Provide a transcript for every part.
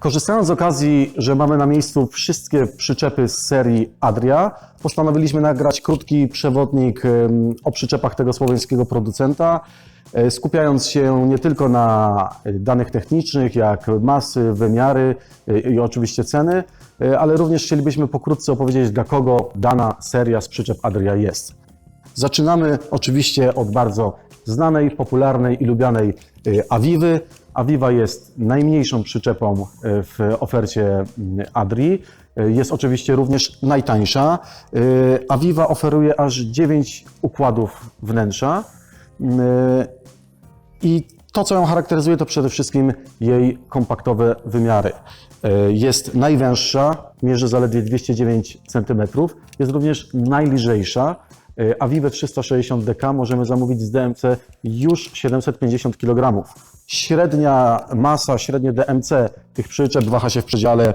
Korzystając z okazji, że mamy na miejscu wszystkie przyczepy z serii Adria, postanowiliśmy nagrać krótki przewodnik o przyczepach tego słoweńskiego producenta, e, skupiając się nie tylko na e, danych technicznych, jak masy, wymiary e, i oczywiście ceny, ale również chcielibyśmy pokrótce opowiedzieć, dla kogo dana seria z przyczep Adria jest. Zaczynamy oczywiście od bardzo znanej, popularnej i lubianej y, Awiwy. Awiwa jest najmniejszą przyczepą y, w ofercie mm, Adri. Y, Jest oczywiście również najtańsza. Y, Awiwa oferuje aż 9 układów wnętrza. Y, I to, co ją charakteryzuje, to przede wszystkim jej kompaktowe wymiary. Jest najwęższa, mierzy zaledwie 209 cm, jest również najlżejsza. E, Avive 360 DK możemy zamówić z DMC już 750 kg. Średnia masa, średnie DMC tych przyczep waha się w przedziale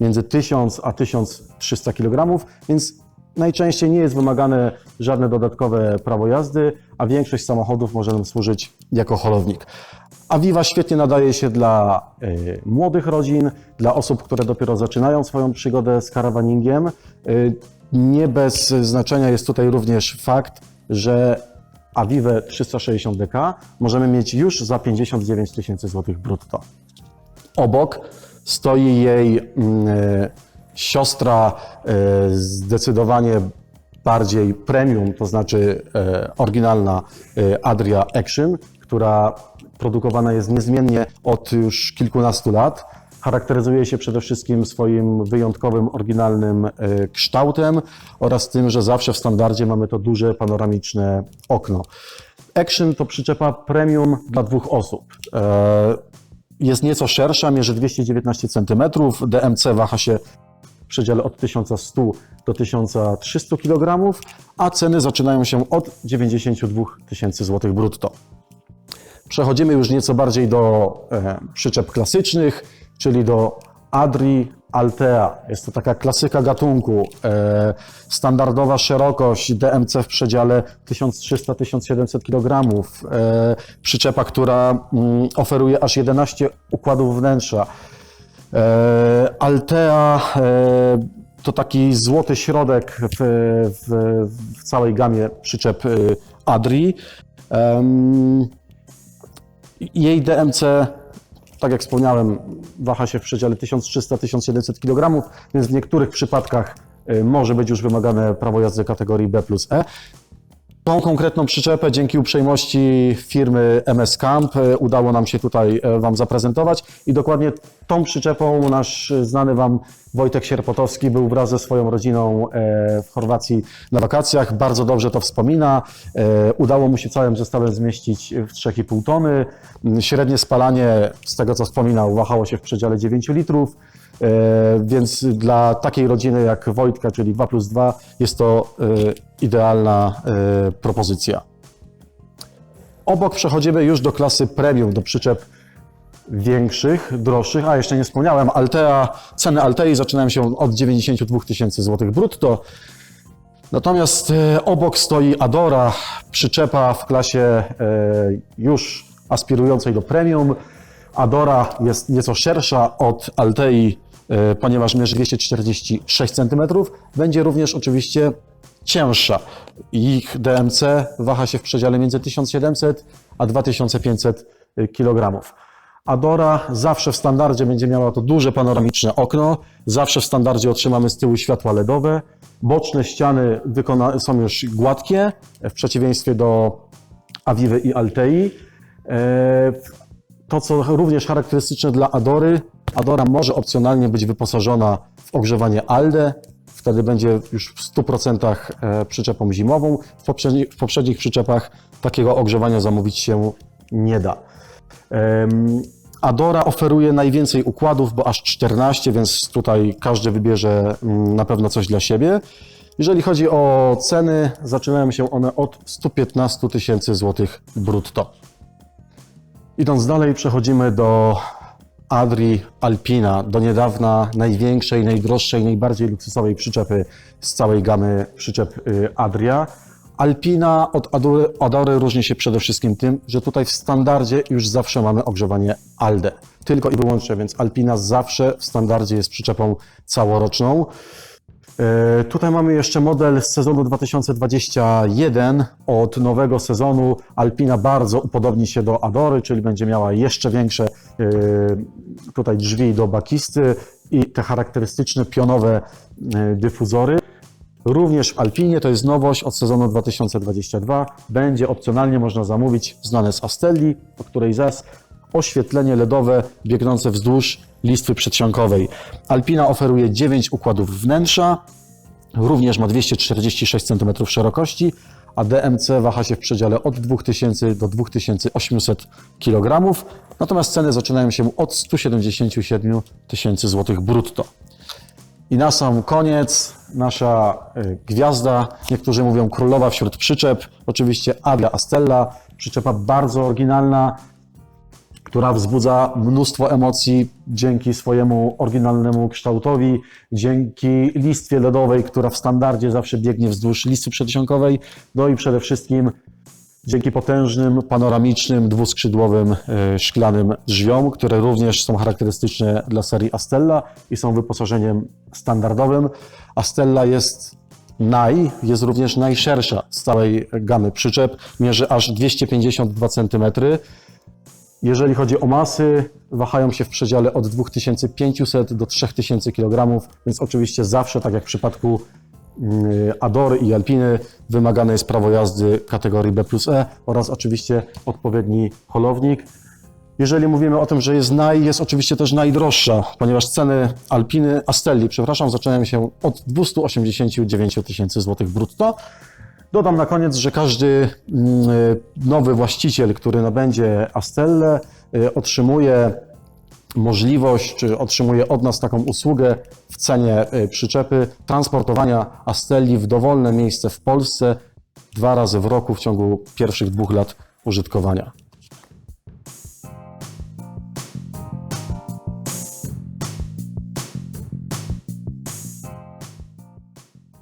między 1000 a 1300 kg, więc Najczęściej nie jest wymagane żadne dodatkowe prawo jazdy, a większość samochodów może nam służyć jako holownik. Aviva świetnie nadaje się dla y, młodych rodzin, dla osób, które dopiero zaczynają swoją przygodę z karawaningiem. Y, nie bez znaczenia jest tutaj również fakt, że Avive 360 DK możemy mieć już za 59 tysięcy złotych brutto. Obok stoi jej mm, e, siostra e, zdecydowanie bardziej premium, to znaczy e, oryginalna Adria Action, która produkowana jest niezmiennie od już kilkunastu lat. Charakteryzuje się przede wszystkim swoim wyjątkowym, oryginalnym e, kształtem oraz tym, że zawsze w standardzie mamy to duże panoramiczne okno. Action to przyczepa premium dla dwóch osób. E, jest nieco szersza, mierzy 219 cm. DMC waha się w przedziale od 1100 do 1300 kg, a ceny zaczynają się od 92 tysięcy złotych brutto. Przechodzimy już nieco bardziej do e, przyczep klasycznych, czyli do Adri Altea. Jest to taka klasyka gatunku. E, standardowa szerokość DMC w przedziale 1300-1700 kg. E, przyczepa, która mm, oferuje aż 11 układów wnętrza. E, Altea to taki złoty środek w, w, w całej gamie przyczep Adri. Jej DMC, tak jak wspomniałem, waha się w przedziale 1300-1700 kg, więc w niektórych przypadkach y, może być już wymagane prawo jazdy kategorii B plus E. Tą konkretną przyczepę dzięki uprzejmości firmy MS Camp y, udało nam się tutaj y, Wam zaprezentować i dokładnie tą przyczepą nasz znany Wam Wojtek Sierpotowski był wraz ze swoją rodziną e, w Chorwacji na wakacjach. Bardzo dobrze to wspomina. E, Udało mu się całym zestawem zmieścić w 3,5 tony. Mm, Średnie spalanie, z tego co wspominał, wahało się w przedziale 9 litrów. E, Więc dla takiej rodziny jak Wojtka, czyli 2 plus 2, jest to e, idealna e, propozycja. Obok przechodzimy już do klasy premium, do przyczep większych, droższych, a jeszcze nie wspomniałem, Altea, ceny Altei zaczynają się od 92 tysięcy złotych brutto. Natomiast obok stoi Adora, przyczepa w klasie już aspirującej do premium. Adora jest nieco szersza od Altei, ponieważ mierzy 246 cm. Będzie również oczywiście cięższa. Ich DMC waha się w przedziale między 1700 a 2500 kg. Adora zawsze w standardzie będzie miała to duże panoramiczne okno, zawsze w standardzie otrzymamy z tyłu światła LEDowe, boczne ściany są już gładkie, w przeciwieństwie do Avive i Altei. To, co również charakterystyczne dla Adory, Adora może opcjonalnie być wyposażona w ogrzewanie ALDE, wtedy będzie już w 100% e, przyczepą zimową. W poprzednich, w poprzednich przyczepach takiego ogrzewania zamówić się nie da. Adora oferuje najwięcej układów, bo aż 14, więc tutaj każdy wybierze mm, na pewno coś dla siebie. Jeżeli chodzi o ceny, zaczynają się one od 115 tysięcy złotych brutto. Idąc dalej, przechodzimy do Adri Alpina, do niedawna największej, najdroższej, najbardziej luksusowej przyczepy z całej gamy przyczep y, Adria. Alpina od Adory, Adory różni się przede wszystkim tym, że tutaj w standardzie już zawsze mamy ogrzewanie ALDE. Tylko i wyłącznie, więc Alpina zawsze w standardzie jest przyczepą całoroczną. E, Tutaj mamy jeszcze model z sezonu 2021. Od nowego sezonu Alpina bardzo upodobni się do Adory, czyli będzie miała jeszcze większe e, tutaj drzwi do bakisty i te charakterystyczne pionowe e, dyfuzory. Również w Alpinie, to jest nowość od sezonu 2022, będzie opcjonalnie można zamówić znane z Astelli, o której zaraz oświetlenie LEDowe biegnące wzdłuż listwy przedsionkowej. Alpina oferuje 9 układów wnętrza, również ma 246 cm szerokości, a DMC waha się w przedziale od 2000 do 2800 kg, natomiast ceny zaczynają się od 177 tysięcy złotych brutto. I na sam koniec nasza y, gwiazda, niektórzy mówią królowa wśród przyczep, oczywiście Adria Astella, przyczepa bardzo oryginalna, która wzbudza mnóstwo emocji dzięki swojemu oryginalnemu kształtowi, dzięki listwie LEDowej, która w standardzie zawsze biegnie wzdłuż listy przedsionkowej, no i przede wszystkim dzięki potężnym, panoramicznym, dwuskrzydłowym, e, szklanym drzwiom, które również są charakterystyczne dla serii Astella i są wyposażeniem standardowym. Astella jest naj, jest również najszersza z całej gamy przyczep, mierzy aż 252 cm. Jeżeli chodzi o masy, wahają się w przedziale od 2500 do 3000 kg, więc oczywiście zawsze, tak jak w przypadku mm, Adory i Alpiny, wymagane jest prawo jazdy kategorii B plus E oraz oczywiście odpowiedni holownik. Jeżeli mówimy o tym, że jest naj, jest oczywiście też najdroższa, ponieważ ceny Alpiny, Astelli, przepraszam, zaczynają się od 289 tysięcy złotych brutto. Dodam na koniec, że każdy mm, nowy właściciel, który nabędzie Astellę, y, otrzymuje możliwość, czy otrzymuje od nas taką usługę w cenie y, przyczepy transportowania Astelli w dowolne miejsce w Polsce dwa razy w roku w ciągu pierwszych dwóch lat użytkowania.